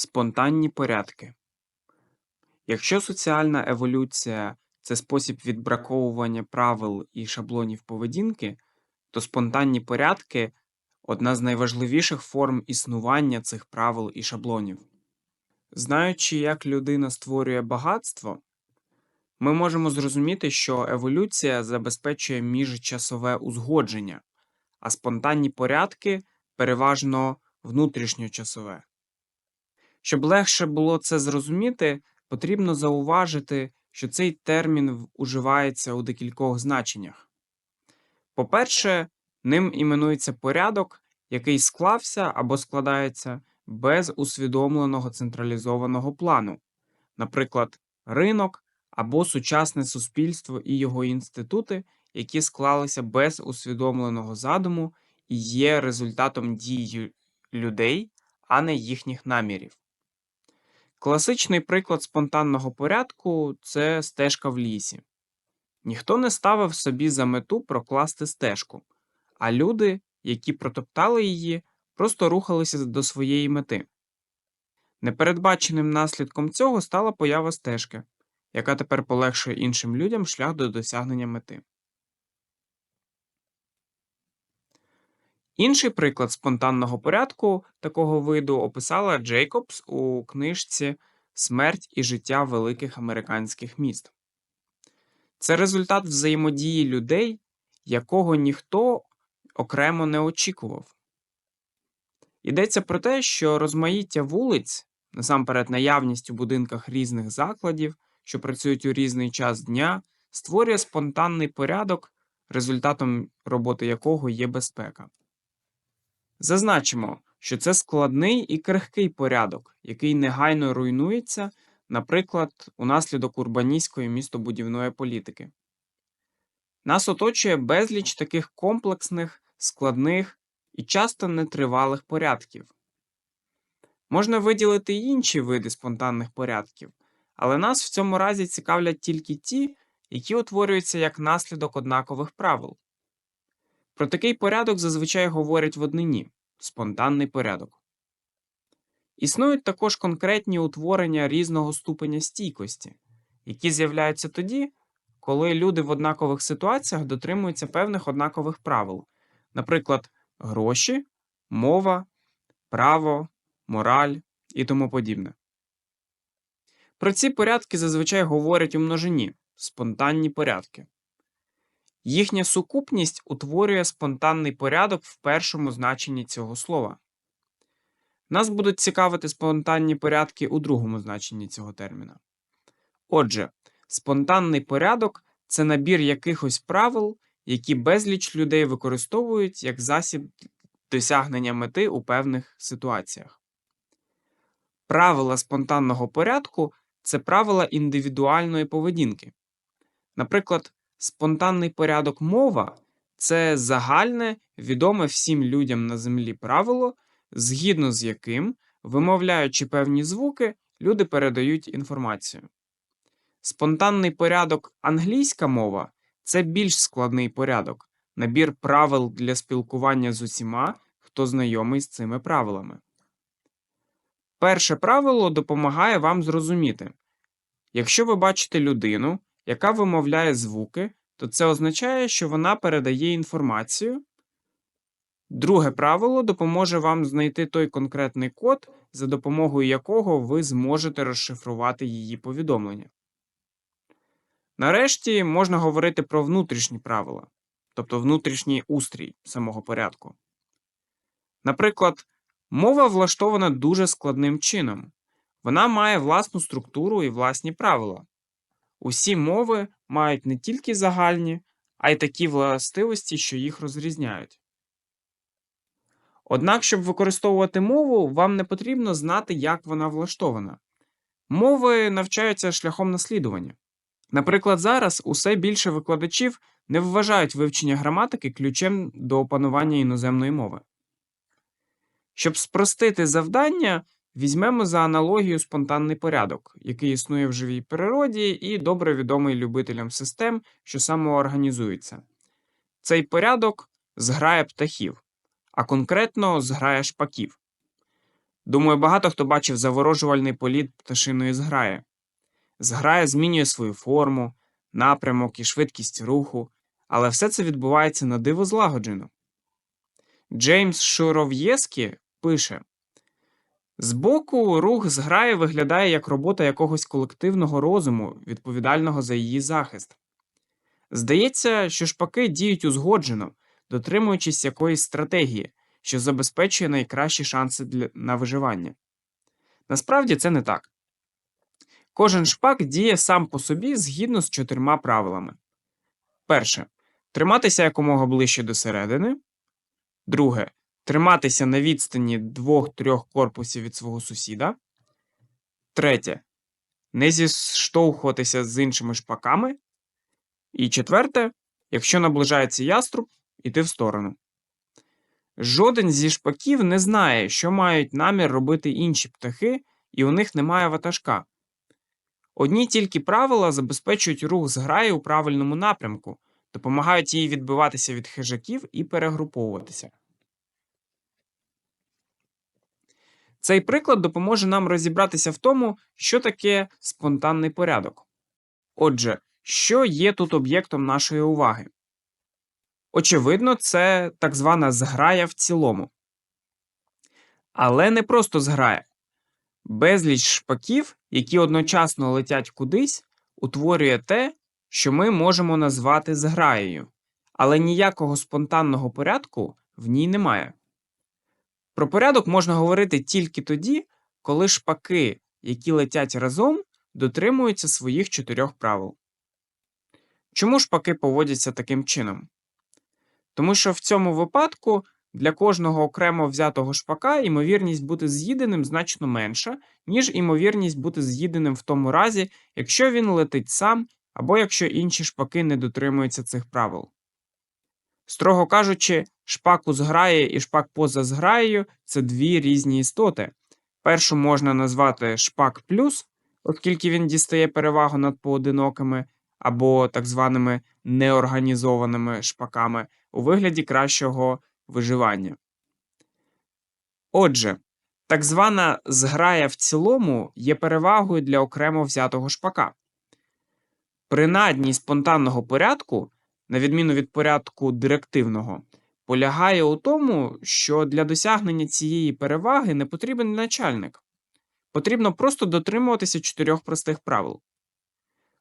Спонтанні порядки. Якщо соціальна еволюція це спосіб відбраковування правил і шаблонів поведінки, то спонтанні порядки одна з найважливіших форм існування цих правил і шаблонів. Знаючи, як людина створює багатство, ми можемо зрозуміти, що еволюція забезпечує міжчасове узгодження, а спонтанні порядки переважно внутрішньочасове. Щоб легше було це зрозуміти, потрібно зауважити, що цей термін в- уживається у декількох значеннях. По-перше, ним іменується порядок, який склався або складається без усвідомленого централізованого плану, наприклад, ринок або сучасне суспільство і його інститути, які склалися без усвідомленого задуму і є результатом дій людей, а не їхніх намірів. Класичний приклад спонтанного порядку це стежка в лісі. Ніхто не ставив собі за мету прокласти стежку, а люди, які протоптали її, просто рухалися до своєї мети. Непередбаченим наслідком цього стала поява стежки, яка тепер полегшує іншим людям шлях до досягнення мети. Інший приклад спонтанного порядку такого виду описала Джейкобс у книжці Смерть і життя великих американських міст. Це результат взаємодії людей, якого ніхто окремо не очікував. Йдеться про те, що розмаїття вулиць, насамперед наявність у будинках різних закладів, що працюють у різний час дня, створює спонтанний порядок, результатом роботи якого є безпека. Зазначимо, що це складний і крихкий порядок, який негайно руйнується, наприклад, унаслідок урбаністської містобудівної політики. Нас оточує безліч таких комплексних, складних і часто нетривалих порядків. Можна виділити й інші види спонтанних порядків, але нас в цьому разі цікавлять тільки ті, які утворюються як наслідок однакових правил. Про такий порядок зазвичай говорять в однині спонтанний порядок. Існують також конкретні утворення різного ступеня стійкості, які з'являються тоді, коли люди в однакових ситуаціях дотримуються певних однакових правил, наприклад, гроші, мова, право, мораль і тому подібне. Про ці порядки зазвичай говорять у множині спонтанні порядки. Їхня сукупність утворює спонтанний порядок в першому значенні цього слова. Нас будуть цікавити спонтанні порядки у другому значенні цього терміна. Отже, спонтанний порядок це набір якихось правил, які безліч людей використовують як засіб досягнення мети у певних ситуаціях. Правила спонтанного порядку це правила індивідуальної поведінки. Наприклад, спонтанний порядок мова це загальне, відоме всім людям на землі правило, згідно з яким, вимовляючи певні звуки, люди передають інформацію. Спонтанний порядок англійська мова це більш складний порядок, набір правил для спілкування з усіма, хто знайомий з цими правилами. Перше правило допомагає вам зрозуміти. Якщо ви бачите людину, яка вимовляє звуки, то це означає, що вона передає інформацію. Друге правило допоможе вам знайти той конкретний код, за допомогою якого ви зможете розшифрувати її повідомлення. Нарешті можна говорити про внутрішні правила, тобто внутрішній устрій самого порядку. Наприклад, мова влаштована дуже складним чином. Вона має власну структуру і власні правила. Усі мови мають не тільки загальні, а й такі властивості, що їх розрізняють. Однак, щоб використовувати мову, вам не потрібно знати, як вона влаштована. Мови навчаються шляхом наслідування. Наприклад, зараз усе більше викладачів не вважають вивчення граматики ключем до опанування іноземної мови. Щоб спростити завдання, візьмемо за аналогію спонтанний порядок, який існує в живій природі і добре відомий любителям систем, що самоорганізуються. Цей порядок зграє птахів, а конкретно зграє шпаків. Думаю, багато хто бачив заворожувальний політ пташиної зграї. Зграя змінює свою форму, напрямок і швидкість руху, але все це відбувається на диво злагоджено. Джеймс Шуров'єскі пише: Збоку рух зграї виглядає як робота якогось колективного розуму, відповідального за її захист. Здається, що шпаки діють узгоджено, дотримуючись якоїсь стратегії, що забезпечує найкращі шанси для, на виживання. Насправді це не так. Кожен шпак діє сам по собі згідно з чотирма правилами. Перше. Триматися якомога ближче до середини. Друге. Триматися на відстані 2-3 корпусів від свого сусіда. Третє. Не зіштовхуватися з іншими шпаками. І четверте. Якщо наближається яструб, іти в сторону. Жоден зі шпаків не знає, що мають намір робити інші птахи, і у них немає ватажка. Одні тільки правила забезпечують рух зграї у правильному напрямку, допомагають їй відбиватися від хижаків і перегруповуватися. Цей приклад допоможе нам розібратися в тому, що таке спонтанний порядок. Отже, що є тут об'єктом нашої уваги? Очевидно, це так звана зграя в цілому. Але не просто зграя. Безліч шпаків, які одночасно летять кудись, утворює те, що ми можемо назвати зграєю, але ніякого спонтанного порядку в ній немає. Про порядок можна говорити тільки тоді, коли шпаки, які летять разом, дотримуються своїх чотирьох правил. Чому шпаки поводяться таким чином? Тому що в цьому випадку для кожного окремо взятого шпака ймовірність бути з'їденим значно менша, ніж ймовірність бути з'їденим в тому разі, якщо він летить сам або якщо інші шпаки не дотримуються цих правил. Строго кажучи, шпак у і шпак поза зграєю це дві різні істоти. Першу можна назвати шпак плюс, оскільки він дістає перевагу над поодинокими або так званими неорганізованими шпаками у вигляді кращого виживання. Отже, так звана зграя в цілому є перевагою для окремо взятого шпака. Принадній спонтанного порядку, на відміну від порядку директивного, полягає у тому, що для досягнення цієї переваги не потрібен начальник. Потрібно просто дотримуватися чотирьох простих правил.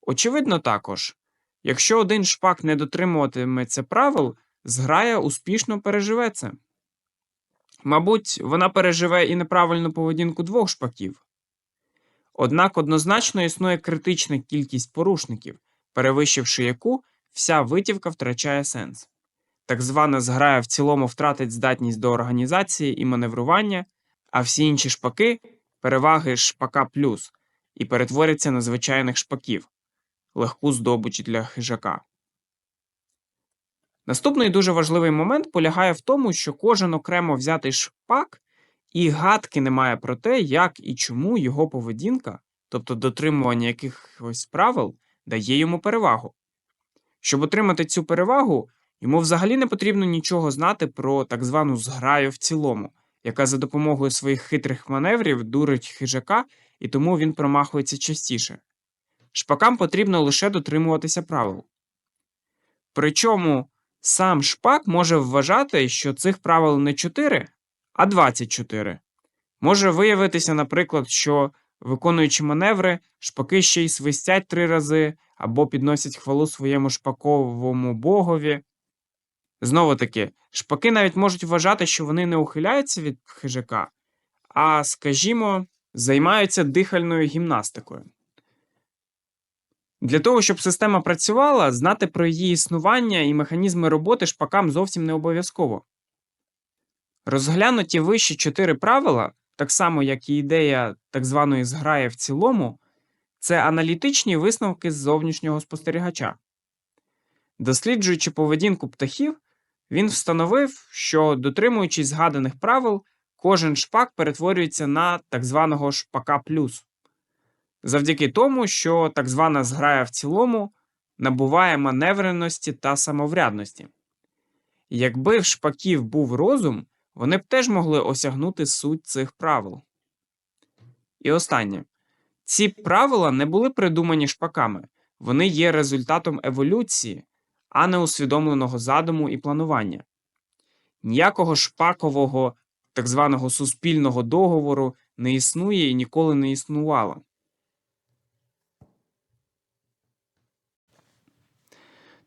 Очевидно також, якщо один шпак не дотримуватиметься правил, зграя успішно переживе це. Мабуть, вона переживе і неправильну поведінку двох шпаків. Однак однозначно існує критична кількість порушників, перевищивши яку вся витівка втрачає сенс. Так звана зграя в цілому втратить здатність до організації і маневрування, а всі інші шпаки переваги шпака плюс і перетворяться на звичайних шпаків, легку здобуч для хижака. Наступний дуже важливий момент полягає в тому, що кожен окремо взятий шпак і гадки не має про те, як і чому його поведінка, тобто дотримування якихось правил, дає йому перевагу. Щоб отримати цю перевагу, йому взагалі не потрібно нічого знати про так звану зграю в цілому, яка за допомогою своїх хитрих маневрів дурить хижака, і тому він промахується частіше. Шпакам потрібно лише дотримуватися правил. Причому сам шпак може вважати, що цих правил не 4, а 24. Може виявитися, наприклад, що, виконуючи маневри, шпаки ще й свистять три рази або підносять хвалу своєму шпаковому богові. Знову таки, шпаки навіть можуть вважати, що вони не ухиляються від хижака, а, скажімо, займаються дихальною гімнастикою. Для того, щоб система працювала, знати про її існування і механізми роботи шпакам зовсім не обов'язково. Розглянуті вищі чотири правила, так само як і ідея так званої зграї в цілому, це аналітичні висновки з зовнішнього спостерігача. Досліджуючи поведінку птахів, він встановив, що, дотримуючись згаданих правил, кожен шпак перетворюється на так званого шпака плюс завдяки тому, що так звана зграя в цілому набуває маневреності та самоврядності. Якби в шпаків був розум, вони б теж могли осягнути суть цих правил. І останнє. Ці правила не були придумані шпаками, вони є результатом еволюції, а не усвідомленого задуму і планування. Ніякого шпакового так званого суспільного договору не існує і ніколи не існувало.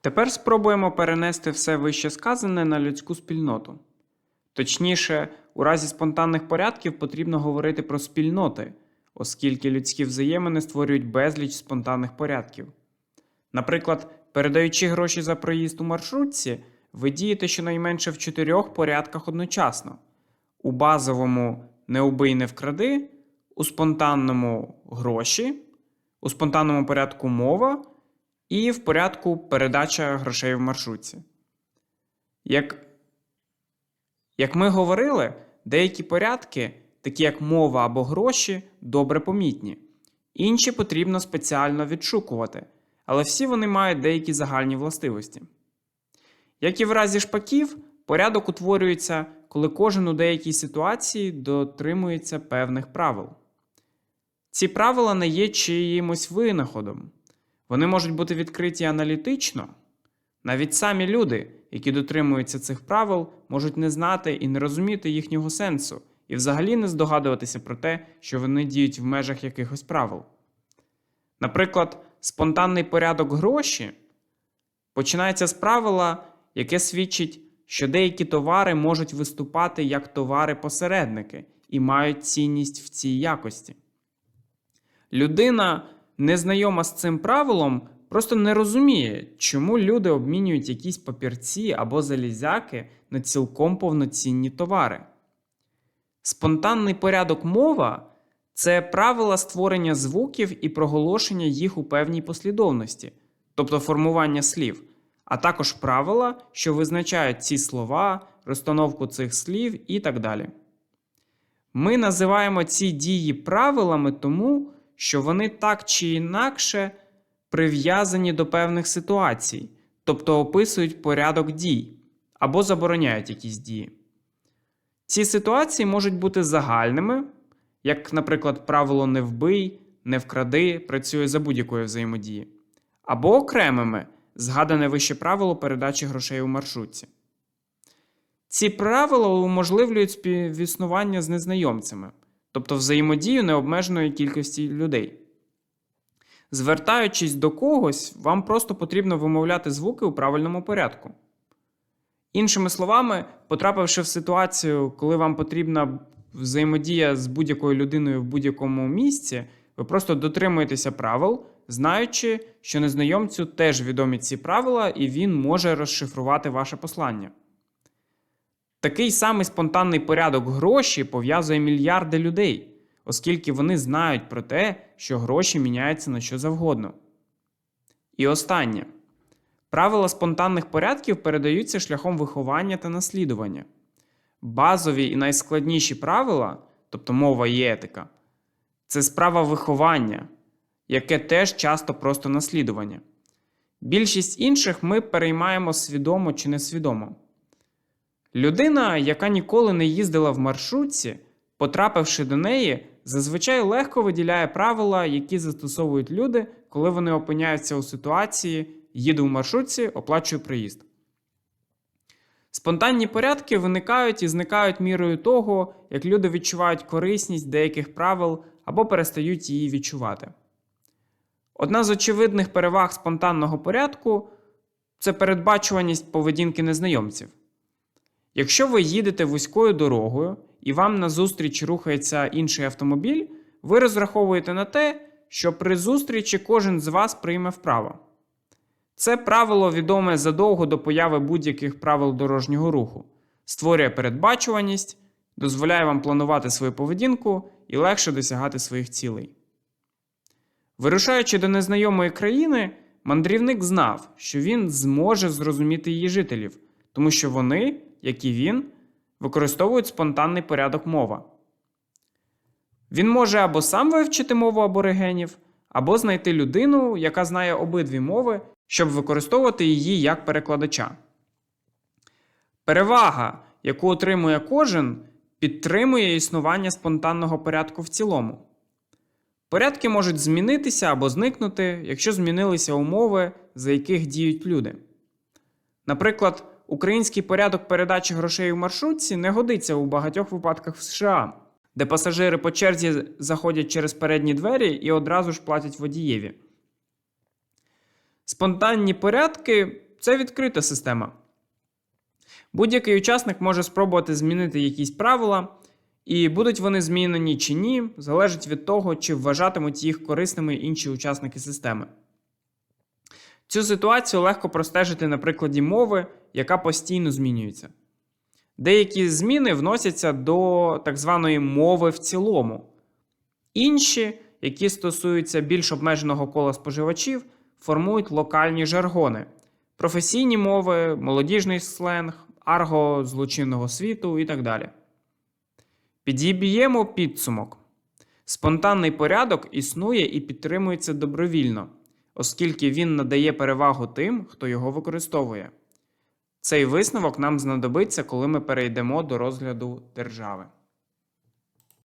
Тепер спробуємо перенести все вище сказане на людську спільноту. Точніше, у разі спонтанних порядків потрібно говорити про спільноти, оскільки людські взаємини створюють безліч спонтанних порядків. Наприклад, передаючи гроші за проїзд у маршрутці, ви дієте щонайменше в чотирьох порядках одночасно: у базовому не убий, не вкради, у спонтанному гроші, у спонтанному порядку мова і в порядку передача грошей в маршрутці. Як, як ми говорили, деякі порядки, такі як мова або гроші, добре помітні, інші потрібно спеціально відшукувати, але всі вони мають деякі загальні властивості. Як і в разі шпаків, порядок утворюється, коли кожен у деякій ситуації дотримується певних правил. Ці правила не є чиїмось винаходом. Вони можуть бути відкриті аналітично. Навіть самі люди, які дотримуються цих правил, можуть не знати і не розуміти їхнього сенсу, і взагалі не здогадуватися про те, що вони діють в межах якихось правил. Наприклад, спонтанний порядок гроші починається з правила, яке свідчить, що деякі товари можуть виступати як товари-посередники і мають цінність в цій якості. Людина, незнайома з цим правилом, просто не розуміє, чому люди обмінюють якісь папірці або залізяки на цілком повноцінні товари. Спонтанний порядок мова це правила створення звуків і проголошення їх у певній послідовності, тобто формування слів, а також правила, що визначають ці слова, розстановку цих слів і так далі. Ми називаємо ці дії правилами тому, що вони так чи інакше прив'язані до певних ситуацій, тобто описують порядок дій або забороняють якісь дії. Ці ситуації можуть бути загальними, як, наприклад, правило не вбий, не вкради працює за будь-якої взаємодії, або окремими, згадане вище правило передачі грошей у маршрутці. Ці правила уможливлюють співіснування з незнайомцями, тобто взаємодію необмеженої кількості людей. Звертаючись до когось, вам просто потрібно вимовляти звуки у правильному порядку. Іншими словами, потрапивши в ситуацію, коли вам потрібна взаємодія з будь-якою людиною в будь-якому місці, ви просто дотримуєтеся правил, знаючи, що незнайомцю теж відомі ці правила, і він може розшифрувати ваше послання. Такий самий спонтанний порядок гроші пов'язує мільярди людей, оскільки вони знають про те, що гроші міняються на що завгодно. І останнє. Правила спонтанних порядків передаються шляхом виховання та наслідування. Базові і найскладніші правила, тобто мова і етика, це справа виховання, яке теж часто просто наслідування. Більшість інших ми переймаємо свідомо чи несвідомо. Людина, яка ніколи не їздила в маршрутці, потрапивши до неї, зазвичай легко виділяє правила, які застосовують люди, коли вони опиняються у ситуації, їду в маршрутці, оплачую приїзд. Спонтанні порядки виникають і зникають мірою того, як люди відчувають корисність деяких правил або перестають її відчувати. Одна з очевидних переваг спонтанного порядку це передбачуваність поведінки незнайомців. Якщо ви їдете вузькою дорогою і вам назустріч рухається інший автомобіль, ви розраховуєте на те, що при зустрічі кожен з вас прийме вправо. Це правило відоме задовго до появи будь-яких правил дорожнього руху, створює передбачуваність, дозволяє вам планувати свою поведінку і легше досягати своїх цілей. Вирушаючи до незнайомої країни, мандрівник знав, що він зможе зрозуміти її жителів, тому що вони, як і він, використовують спонтанний порядок мова. Він може або сам вивчити мову аборигенів, або знайти людину, яка знає обидві мови, щоб використовувати її як перекладача. Перевага, яку отримує кожен, підтримує існування спонтанного порядку в цілому. Порядки можуть змінитися або зникнути, якщо змінилися умови, за яких діють люди. Наприклад, український порядок передачі грошей у маршрутці не годиться у багатьох випадках в США, де пасажири по черзі заходять через передні двері і одразу ж платять водієві. Спонтанні порядки це відкрита система. Будь-який учасник може спробувати змінити якісь правила, і будуть вони змінені чи ні, залежить від того, чи вважатимуть їх корисними інші учасники системи. Цю ситуацію легко простежити на прикладі мови, яка постійно змінюється. Деякі зміни вносяться до так званої мови в цілому. Інші, які стосуються більш обмеженого кола споживачів, формують локальні жаргони, професійні мови, молодіжний сленг, арго злочинного світу і так далі. Підіб'ємо підсумок. Спонтанний порядок існує і підтримується добровільно, оскільки він надає перевагу тим, хто його використовує. Цей висновок нам знадобиться, коли ми перейдемо до розгляду держави.